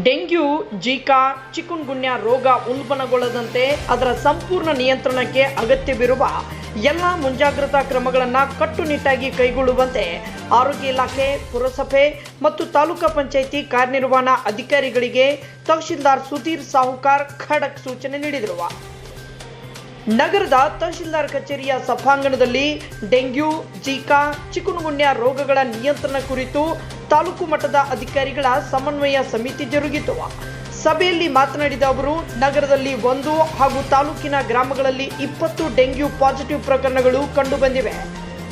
Dengue, Zika, ಚಿಕುನ್ಗುನ್ಯ ರೋಗ ಉಲ್ಬಣಗೊಳ್ಳದಂತೆ ಅದರ ಸಂಪೂರ್ಣ ನಿಯಂತ್ರಣಕ್ಕೆ ಅಗತ್ಯವಿರುವ ಎಲ್ಲ ಮುಂಜಾಗ್ರತಾ ಕ್ರಮಗಳನ್ನು ಕಟ್ಟುನಿಟ್ಟಾಗಿ ಕೈಗೊಳ್ಳುವಂತೆ ಆರೋಗ್ಯ ಇಲಾಖೆ, ಪುರಸಭೆ ಮತ್ತು ತಾಲೂಕಾ ಪಂಚಾಯಿತಿ ಕಾರ್ಯನಿರ್ವಹಣಾ ಅಧಿಕಾರಿಗಳಿಗೆ ತಹಶೀಲ್ದಾರ್ ಸುಧೀರ್ ಸಾಹುಕಾರ್ ಖಡಕ್ ಸೂಚನೆ ನೀಡಿದರು. ನಗರದ ತಹಶೀಲ್ದಾರ್ ಕಚೇರಿಯ ಸಭಾಂಗಣದಲ್ಲಿ ಡೆಂಗ್ಯೂ, ಜೀಕಾ, ಚಿಕುನ್ಗುನ್ಯ ರೋಗಗಳ ನಿಯಂತ್ರಣ ಕುರಿತು ತಾಲೂಕು ಮಟ್ಟದ ಅಧಿಕಾರಿಗಳ ಸಮನ್ವಯ ಸಮಿತಿ ಜರುಗಿತು. ಸಭೆಯಲ್ಲಿ ಮಾತನಾಡಿದ ಅವರು, ನಗರದಲ್ಲಿ ಒಂದು ಹಾಗೂ ತಾಲೂಕಿನ ಗ್ರಾಮಗಳಲ್ಲಿ ಇಪ್ಪತ್ತು ಡೆಂಗ್ಯೂ ಪಾಸಿಟಿವ್ ಪ್ರಕರಣಗಳು ಕಂಡುಬಂದಿವೆ.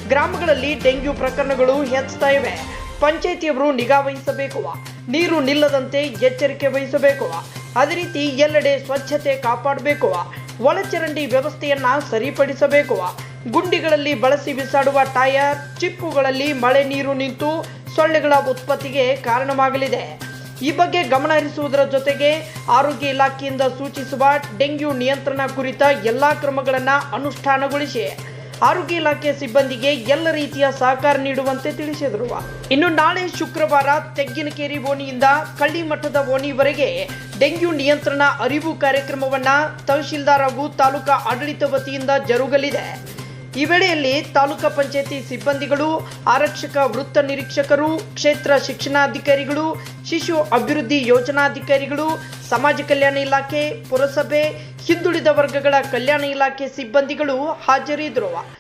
ಗ್ರಾಮಗಳಲ್ಲಿ ಡೆಂಗ್ಯೂ ಪ್ರಕರಣಗಳು ಹೆಚ್ಚುತ್ತಾ ಇವೆ. ಪಂಚಾಯಿತಿಯವರು ನಿಗಾ ವಹಿಸಬೇಕು. ನೀರು ನಿಲ್ಲದಂತೆ ಎಚ್ಚರಿಕೆ ವಹಿಸಬೇಕು. ಅದೇ ರೀತಿ ಎಲ್ಲೆಡೆ ಸ್ವಚ್ಛತೆ ಕಾಪಾಡಬೇಕು. ಒಳಚರಂಡಿ ವ್ಯವಸ್ಥೆಯನ್ನ ಸರಿಪಡಿಸಬೇಕು. ಗುಂಡಿಗಳಲ್ಲಿ ಬಳಸಿ ಬಿಸಾಡುವ ಟಯರ್, ಚಿಪ್ಪುಗಳಲ್ಲಿ ಮಳೆ ನೀರು ನಿಂತು ಸೊಳ್ಳೆಗಳ ಉತ್ಪತ್ತಿಗೆ ಕಾರಣವಾಗಲಿದೆ. ಈ ಬಗ್ಗೆ ಗಮನ ಹರಿಸುವುದರ ಜೊತೆಗೆ ಆರೋಗ್ಯ ಇಲಾಖೆಯಿಂದ ಸೂಚಿಸುವ ಡೆಂಗ್ಯೂ ನಿಯಂತ್ರಣ ಕುರಿತ ಎಲ್ಲ ಕ್ರಮಗಳನ್ನು ಅನುಷ್ಠಾನಗೊಳಿಸಿ ಆರೋಗ್ಯ ಇಲಾಖೆ ಸಿಬ್ಬಂದಿಗೆ ಎಲ್ಲ ರೀತಿಯ ಸಹಕಾರ ನೀಡುವಂತೆ ತಿಳಿಸಿದರು. ಇನ್ನು ನಾಳೆ ಶುಕ್ರವಾರ ತೆಗ್ಗಿನಕೇರಿ ಓಣಿಯಿಂದ ಕಳ್ಳಿಮಠದ ಓಣಿವರೆಗೆ ಡೆಂಗ್ಯೂ ನಿಯಂತ್ರಣ ಅರಿವು ಕಾರ್ಯಕ್ರಮವನ್ನು ತಹಶೀಲ್ದಾರ್ ಹಾಗೂ ತಾಲೂಕಾ ಆಡಳಿತ ವತಿಯಿಂದ ಜರುಗಲಿದೆ. ಈ ವೇಳೆಯಲ್ಲಿ ತಾಲೂಕಾ ಪಂಚಾಯತಿ ಸಿಬ್ಬಂದಿಗಳು, ಆರಕ್ಷಕ ವೃತ್ತ ನಿರೀಕ್ಷಕರು, ಕ್ಷೇತ್ರ ಶಿಕ್ಷಣಾಧಿಕಾರಿಗಳು, ಶಿಶು ಅಭಿವೃದ್ಧಿ ಯೋಜನಾಧಿಕಾರಿಗಳು, ಸಮಾಜ ಕಲ್ಯಾಣ ಇಲಾಖೆ, ಪುರಸಭೆ, ಹಿಂದುಳಿದ ವರ್ಗಗಳ ಕಲ್ಯಾಣ ಇಲಾಖೆ ಸಿಬ್ಬಂದಿಗಳು ಹಾಜರಿದ್ದರು.